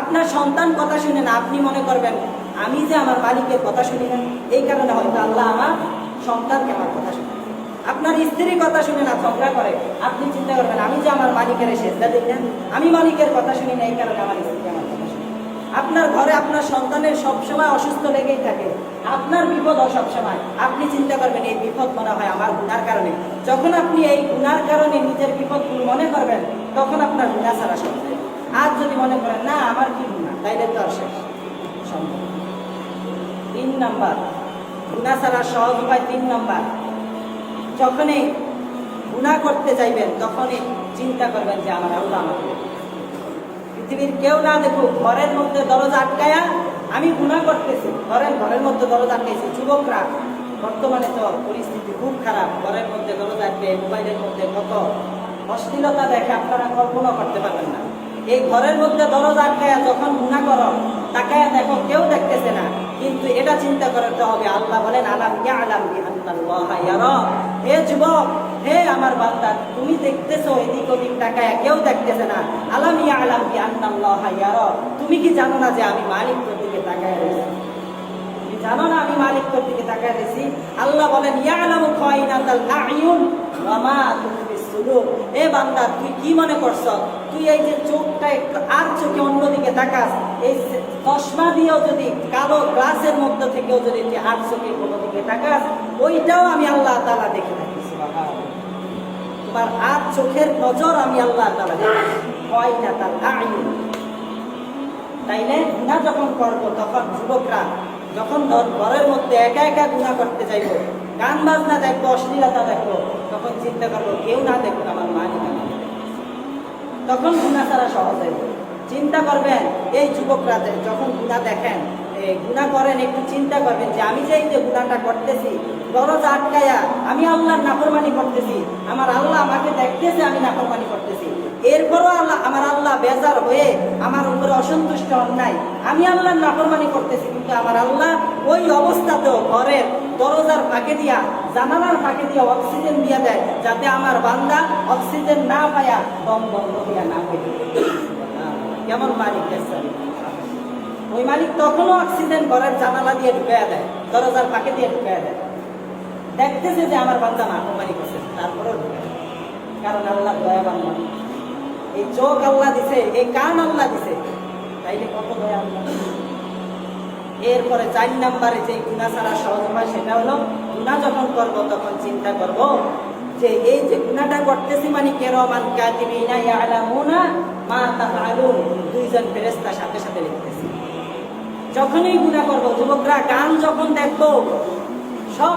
আপনার সন্তান কথা শুনে না, আপনি মনে করবেন, আমি যে আমার মালিকের কথা শুনি না, এই কারণে হয়তো আল্লাহ আমার সন্তানকে আমার কথা শুনে। আপনার স্ত্রীর কথা শুনে না, ঝগড়া করে, আপনি চিন্তা করবেন, আমি যে আমার মালিকের সেজদা দিই না, আমি মালিকের কথা শুনি না, এই কারণে আমার স্ত্রী আমার কথা শুনে। আপনার ঘরে আপনার সন্তানের সবসময় অসুস্থ লেগেই থাকে, আপনার বিপদ সবসময়। আপনি চিন্তা করবেন, এই বিপদ মনে হয় আমার গুণার কারণে। যখন আপনি এই গুণার কারণে নিজের বিপদগুলো মনে করবেন, তখন আপনার গুণা ছাড়া যদি মনে করেন, না, আমার কি গুণা তাইলে তো আর শেষ। সম্ভব তিন নাম্বার গুণা ছাড়া সহজ উপায় তিন নাম্বার। যখনই গুণা করতে চাইবেন, তখনই চিন্তা করবেন যে, আমার আল্লাহ আমাকে পৃথিবীর কেউ না দেখুক, ঘরের মধ্যে দরজা আটকায়া আমি গুণা করতেছি। ঘরের ঘরের মধ্যে দরজা আটকাইছি, যুবকরা। বর্তমানে তো পরিস্থিতি খুব খারাপ। ঘরের মধ্যে দরজা আটকে, মোবাইলের মধ্যে কত অশ্লীলতা দেখে আপনারা কল্পনা করতে পারবেন না। এই ঘরের মধ্যে দরজা আটকায়া যখন গুণা করো, তাকায়া দেখো কেউ দেখতেছে না। কিন্তু এটা চিন্তা করতে হবে, আল্লাহ বলেন, আলাম আলাম কি ইয়ারা? হে যুবক, হে আমার বান্দা, তুমি দেখতেছো এদিক ওদিক তাকায়া কেউ দেখতেছে না। আলাম ইয়া আলাম কি আল্লাহ ইয়ারা? তুমি কি জানো না যে আমি মালিক দিকে তাকায় রয়েছি? তুমি জানো না আমি মালিক দিকে তাকায় রয়েছি? আল্লাহ বলেন ইয়া আলামু খাইনাতাল আয়ুন ওয়া মা তুখফি সুদূর এ বান্দা, তুই কি মনে করছ? তুই এই যে চোখটা একটু আর চোখে অন্যদিকে তাকাস, এই চশমা দিয়েও যদি কালো গ্লাসের মধ্যে থেকেও যদি তুই আর চোখে কোনো দিকে তাকাস, ওইটাও আমি আল্লাহ তাআলা দেখে থাকি তোমার আর চোখের নজর আমি আল্লাহ তাআলা দেখি খাইনাতাল আয়ুন তাইলে গুণা যখন করব, তখন যুবকরা যখন ঘরের মধ্যে একা একা গুণা করতে যাইবো গান বাজনা দেখব, অশ্লীলতা দেখব, তখন চিন্তা করব, কেউ না দেখুন আমার আমাকে দেখে। তখন গুণা ছাড়া সহজ হইব চিন্তা করবেন, এই যুবকরা যখন গুণা দেখেন গুণা করেন, একটু চিন্তা করবেন যে আমি যে এই যে গুণাটা করতেছি দরজা আটকায়া আমি আল্লাহর নাফরমানি করতেছি, আমার আল্লাহ আমাকে দেখতেছে, আমি নাফরমানি করতেছি এরপরও আল্লাহ, আমার আল্লাহ বেজার হয়ে আমার উপরে অসন্তুষ্ট নাই আমি আল্লাহর নাফরমানি করতেছি, কিন্তু আমার আল্লাহ ওই অবস্থাতেও ঘরের দরজার ফাঁকে দিয়া, জানালার ফাঁকে দিয়া অক্সিজেন দিয়া দেয়, যাতে আমার বান্দা অক্সিজেন না পায়া দম বন্ধ দিয়া না হয়ে কেমন মালিক? ওই মালিক তখনও অক্সিজেন ঘরের জানালা দিয়ে ঢুকাইয়া দেয়, দরজার ফাঁকে দিয়ে ঢুকাইয়া দেয় দেখতেছে যে আমার বান্দা না মালিক আছে তারপরেও ঢুকায় দেয়। কারণ আল্লাহ দয়া বান্দা এই চোখ আল্লাহ দিছে, এই কান আল্লাহ দিছে তাইলে কত দয়া আল্লাহ এরপরে চার নাম্বারে যে গুণা ছাড়া সহজ হয়, সেটা হলো গুণা যখন করব তখন চিন্তা করব যে এই যে গুণাটা করতেছি মানে কেরমান কাতিবিনা ইয়ালামুনা মা তাফআলুন। দুইজন ফেরেশতা সাথে সাথে লিখতেছি। যখনই গুণা করব, যুবকরা গান যখন দেখব, সব